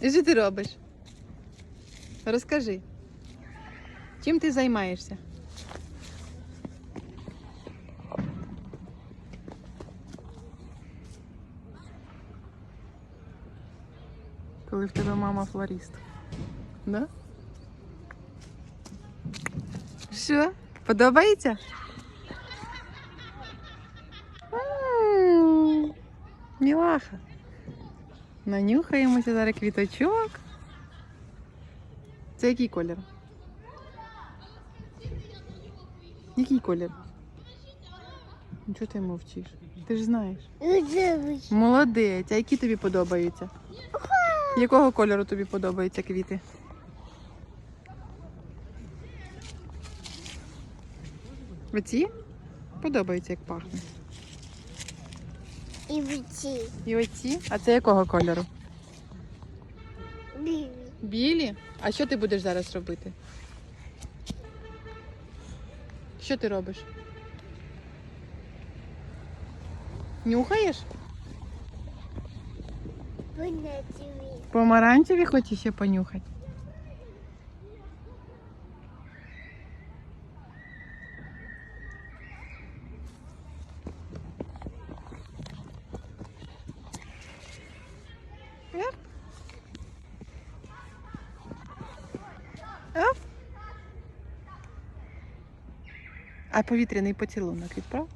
І що ти робиш? Розкажи. Чим ти займаєшся? Коли в тебе мама флорист. Да? Що? Подобається? Мілаха. Нанюхаємося зараз квіточок. Це який колір? Який колір? Ну, Чого ти мовчиш? Ти ж знаєш. Молодець. А які тобі подобаються? Якого кольору тобі подобаються квіти? Оці? Подобаються, як пахне. І виці. І оці? А це якого кольору? Білі. Білі? А що ти будеш зараз робити? Що ти робиш? Нюхаєш? Помаранчеві хочеш ще понюхати? Оп. Оп. А повітряний поцілунок відправ?